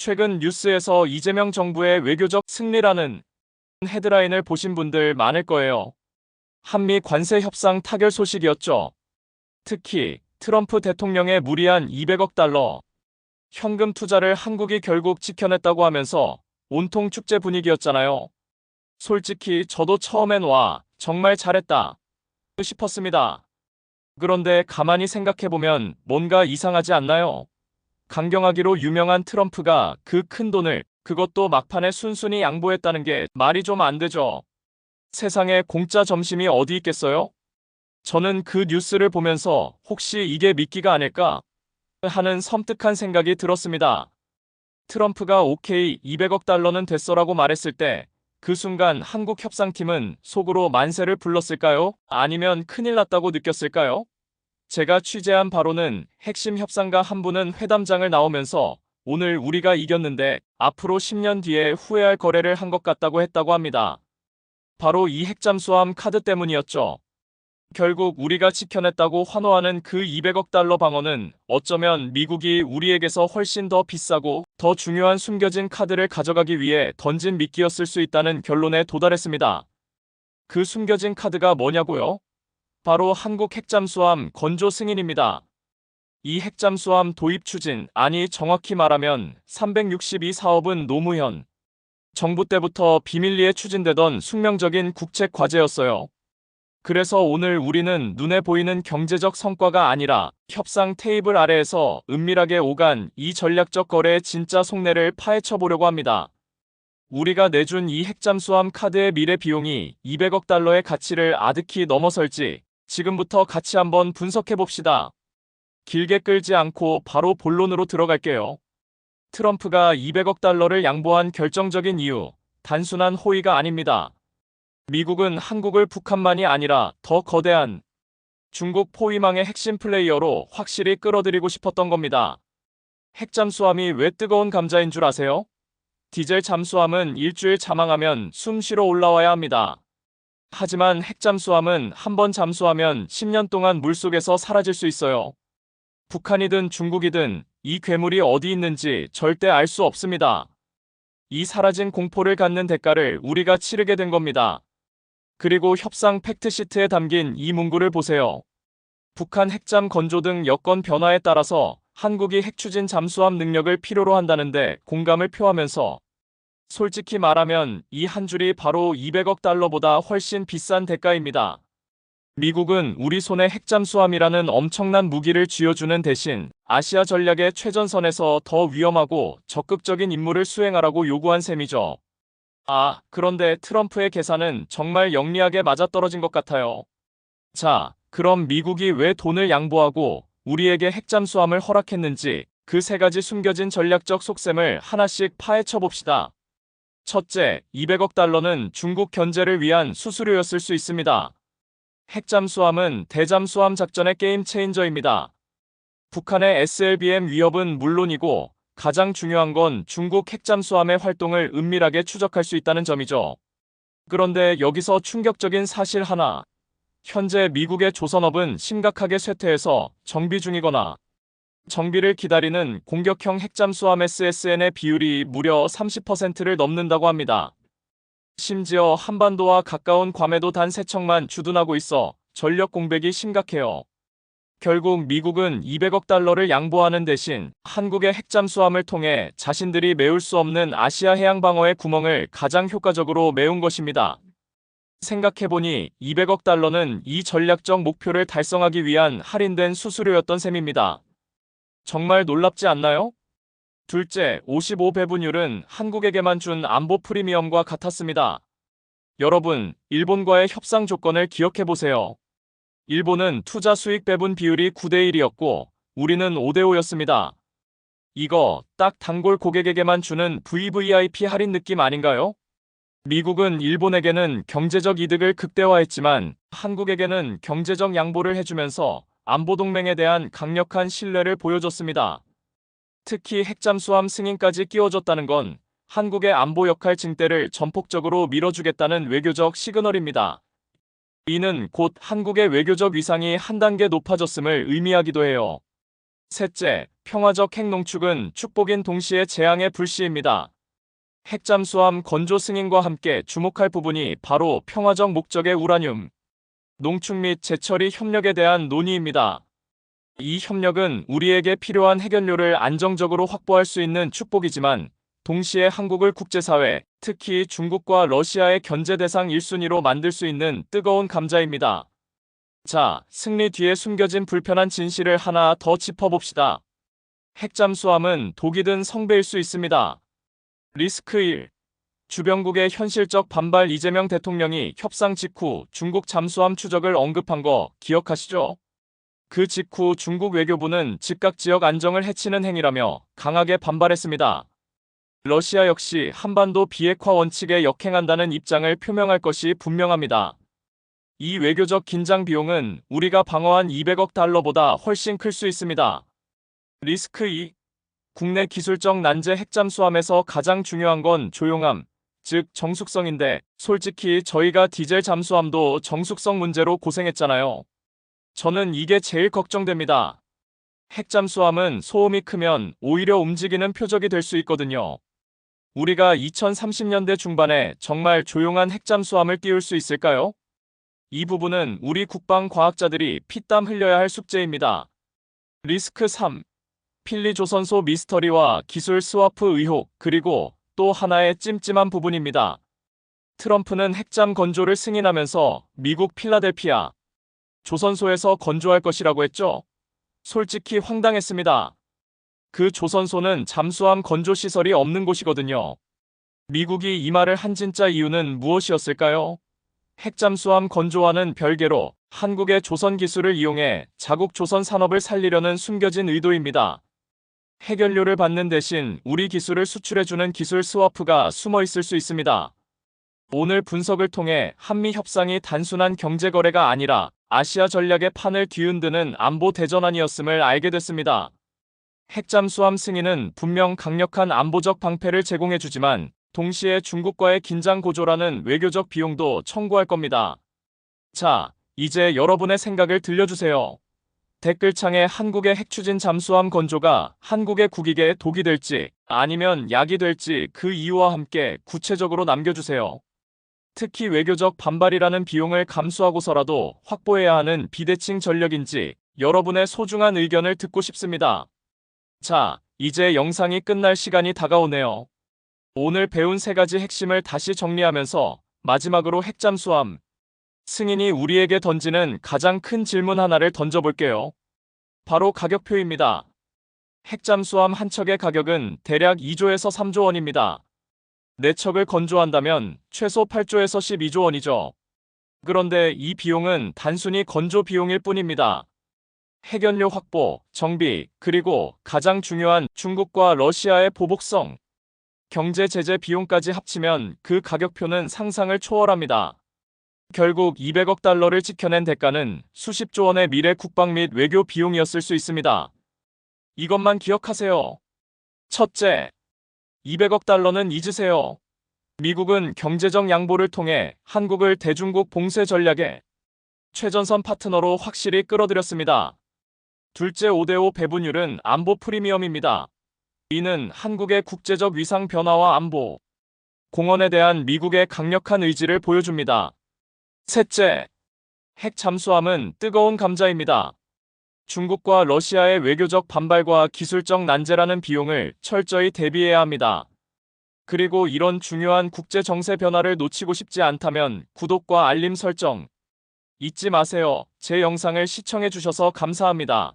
최근 뉴스에서 이재명 정부의 외교적 승리라는 헤드라인을 보신 분들 많을 거예요. 한미 관세 협상 타결 소식이었죠. 특히 트럼프 대통령의 무리한 200억 달러 현금 투자를 한국이 결국 지켜냈다고 하면서 온통 축제 분위기였잖아요. 솔직히 저도 처음엔 와, 정말 잘했다. 싶었습니다. 그런데 가만히 생각해보면 뭔가 이상하지 않나요? 강경하기로 유명한 트럼프가 그 큰 돈을 그것도 막판에 순순히 양보했다는 게 말이 좀 안 되죠. 세상에 공짜 점심이 어디 있겠어요? 저는 그 뉴스를 보면서 혹시 이게 미끼가 아닐까 하는 섬뜩한 생각이 들었습니다. 트럼프가 오케이 200억 달러는 됐어라고 말했을 때 그 순간 한국 협상팀은 속으로 만세를 불렀을까요? 아니면 큰일 났다고 느꼈을까요? 제가 취재한 바로는 핵심 협상가 한 분은 회담장을 나오면서 오늘 우리가 이겼는데 앞으로 10년 뒤에 후회할 거래를 한 것 같다고 했다고 합니다. 바로 이 핵잠수함 카드 때문이었죠. 결국 우리가 지켜냈다고 환호하는 그 200억 달러 방어는 어쩌면 미국이 우리에게서 훨씬 더 비싸고 더 중요한 숨겨진 카드를 가져가기 위해 던진 미끼였을 수 있다는 결론에 도달했습니다. 그 숨겨진 카드가 뭐냐고요? 바로 한국 핵잠수함 건조 승인입니다. 이 핵잠수함 도입 추진, 아니 정확히 말하면 362 사업은 노무현 정부 때부터 비밀리에 추진되던 숙명적인 국책 과제였어요. 그래서 오늘 우리는 눈에 보이는 경제적 성과가 아니라 협상 테이블 아래에서 은밀하게 오간 이 전략적 거래의 진짜 속내를 파헤쳐 보려고 합니다. 우리가 내준 이 핵잠수함 카드의 미래 비용이 200억 달러의 가치를 아득히 넘어설지 지금부터 같이 한번 분석해 봅시다. 길게 끌지 않고 바로 본론으로 들어갈게요. 트럼프가 200억 달러를 양보한 결정적인 이유, 단순한 호의가 아닙니다. 미국은 한국을 북한만이 아니라 더 거대한 중국 포위망의 핵심 플레이어로 확실히 끌어들이고 싶었던 겁니다. 핵 잠수함이 왜 뜨거운 감자인 줄 아세요? 디젤 잠수함은 일주일 잠항하면 숨 쉬러 올라와야 합니다. 하지만 핵잠수함은 한 번 잠수하면 10년 동안 물속에서 사라질 수 있어요. 북한이든 중국이든 이 괴물이 어디 있는지 절대 알 수 없습니다. 이 사라진 공포를 갖는 대가를 우리가 치르게 된 겁니다. 그리고 협상 팩트시트에 담긴 이 문구를 보세요. 북한 핵잠 건조 등 여건 변화에 따라서 한국이 핵추진 잠수함 능력을 필요로 한다는데 공감을 표하면서 솔직히 말하면 이 한 줄이 바로 200억 달러보다 훨씬 비싼 대가입니다. 미국은 우리 손에 핵잠수함이라는 엄청난 무기를 쥐어주는 대신 아시아 전략의 최전선에서 더 위험하고 적극적인 임무를 수행하라고 요구한 셈이죠. 아, 그런데 트럼프의 계산은 정말 영리하게 맞아떨어진 것 같아요. 자, 그럼 미국이 왜 돈을 양보하고 우리에게 핵잠수함을 허락했는지 그 세 가지 숨겨진 전략적 속셈을 하나씩 파헤쳐 봅시다. 첫째, 200억 달러는 중국 견제를 위한 수수료였을 수 있습니다. 핵잠수함은 대잠수함 작전의 게임 체인저입니다. 북한의 SLBM 위협은 물론이고 가장 중요한 건 중국 핵잠수함의 활동을 은밀하게 추적할 수 있다는 점이죠. 그런데 여기서 충격적인 사실 하나. 현재 미국의 조선업은 심각하게 쇠퇴해서 정비 중이거나 정비를 기다리는 공격형 핵잠수함 SSN의 비율이 무려 30%를 넘는다고 합니다. 심지어 한반도와 가까운 괌에도 단 3척만 주둔하고 있어 전력 공백이 심각해요. 결국 미국은 200억 달러를 양보하는 대신 한국의 핵잠수함을 통해 자신들이 메울 수 없는 아시아 해양 방어의 구멍을 가장 효과적으로 메운 것입니다. 생각해보니 200억 달러는 이 전략적 목표를 달성하기 위한 할인된 수수료였던 셈입니다. 정말 놀랍지 않나요? 둘째, 55 배분율은 한국에게만 준 안보 프리미엄과 같았습니다. 여러분, 일본과의 협상 조건을 기억해보세요. 일본은 투자 수익 배분 비율이 9대1이었고, 우리는 5대5였습니다. 이거 딱 단골 고객에게만 주는 VVIP 할인 느낌 아닌가요? 미국은 일본에게는 경제적 이득을 극대화했지만 한국에게는 경제적 양보를 해주면서 안보동맹에 대한 강력한 신뢰를 보여줬습니다. 특히 핵잠수함 승인까지 끼워줬다는 건 한국의 안보 역할 증대를 전폭적으로 밀어주겠다는 외교적 시그널입니다. 이는 곧 한국의 외교적 위상이 한 단계 높아졌음을 의미하기도 해요. 셋째, 평화적 핵 농축은 축복인 동시에 재앙의 불씨입니다. 핵잠수함 건조 승인과 함께 주목할 부분이 바로 평화적 목적의 우라늄, 농축 및 재처리 협력에 대한 논의입니다. 이 협력은 우리에게 필요한 핵연료를 안정적으로 확보할 수 있는 축복이지만 동시에 한국을 국제사회, 특히 중국과 러시아의 견제 대상 1순위로 만들 수 있는 뜨거운 감자입니다. 자, 승리 뒤에 숨겨진 불편한 진실을 하나 더 짚어봅시다. 핵잠수함은 독이 든 성배일 수 있습니다. 리스크 1. 주변국의 현실적 반발 이재명 대통령이 협상 직후 중국 잠수함 추적을 언급한 거 기억하시죠? 그 직후 중국 외교부는 즉각 지역 안정을 해치는 행위라며 강하게 반발했습니다. 러시아 역시 한반도 비핵화 원칙에 역행한다는 입장을 표명할 것이 분명합니다. 이 외교적 긴장 비용은 우리가 방어한 200억 달러보다 훨씬 클 수 있습니다. 리스크 2. 국내 기술적 난제 핵잠수함에서 가장 중요한 건 조용함, 즉 정숙성인데 솔직히 저희가 디젤 잠수함도 정숙성 문제로 고생했잖아요. 저는 이게 제일 걱정됩니다. 핵잠수함은 소음이 크면 오히려 움직이는 표적이 될 수 있거든요. 우리가 2030년대 중반에 정말 조용한 핵잠수함을 띄울 수 있을까요? 이 부분은 우리 국방 과학자들이 피땀 흘려야 할 숙제입니다. 리스크 3. 필리 조선소 미스터리와 기술 스와프 의혹, 그리고 또 하나의 찜찜한 부분입니다. 트럼프는 핵잠 건조를 승인하면서 미국 필라델피아 조선소에서 건조할 것이라고 했죠. 솔직히 황당했습니다. 그 조선소는 잠수함 건조 시설이 없는 곳이거든요. 미국이 이 말을 한 진짜 이유는 무엇이었을까요? 핵잠수함 건조와는 별개로 한국의 조선 기술을 이용해 자국 조선 산업을 살리려는 숨겨진 의도입니다. 핵연료를 받는 대신 우리 기술을 수출해주는 기술 스와프가 숨어 있을 수 있습니다. 오늘 분석을 통해 한미 협상이 단순한 경제 거래가 아니라 아시아 전략의 판을 뒤흔드는 안보 대전환이었음을 알게 됐습니다. 핵잠수함 승인은 분명 강력한 안보적 방패를 제공해주지만 동시에 중국과의 긴장 고조라는 외교적 비용도 청구할 겁니다. 자, 이제 여러분의 생각을 들려주세요. 댓글창에 한국의 핵추진 잠수함 건조가 한국의 국익에 독이 될지 아니면 약이 될지 그 이유와 함께 구체적으로 남겨주세요. 특히 외교적 반발이라는 비용을 감수하고서라도 확보해야 하는 비대칭 전력인지 여러분의 소중한 의견을 듣고 싶습니다. 자, 이제 영상이 끝날 시간이 다가오네요. 오늘 배운 세 가지 핵심을 다시 정리하면서 마지막으로 핵잠수함 승인이 우리에게 던지는 가장 큰 질문 하나를 던져볼게요. 바로 가격표입니다. 핵잠수함 한 척의 가격은 대략 2조에서 3조 원입니다. 네 척을 건조한다면 최소 8조에서 12조 원이죠. 그런데 이 비용은 단순히 건조 비용일 뿐입니다. 핵연료 확보, 정비, 그리고 가장 중요한 중국과 러시아의 보복성, 경제 제재 비용까지 합치면 그 가격표는 상상을 초월합니다. 결국 200억 달러를 지켜낸 대가는 수십조 원의 미래 국방 및 외교 비용이었을 수 있습니다. 이것만 기억하세요. 첫째, 200억 달러는 잊으세요. 미국은 경제적 양보를 통해 한국을 대중국 봉쇄 전략의 최전선 파트너로 확실히 끌어들였습니다. 둘째 5대5 배분율은 안보 프리미엄입니다. 이는 한국의 국제적 위상 변화와 안보, 공헌에 대한 미국의 강력한 의지를 보여줍니다. 셋째, 핵 잠수함은 뜨거운 감자입니다. 중국과 러시아의 외교적 반발과 기술적 난제라는 비용을 철저히 대비해야 합니다. 그리고 이런 중요한 국제 정세 변화를 놓치고 싶지 않다면 구독과 알림 설정 잊지 마세요. 제 영상을 시청해 주셔서 감사합니다.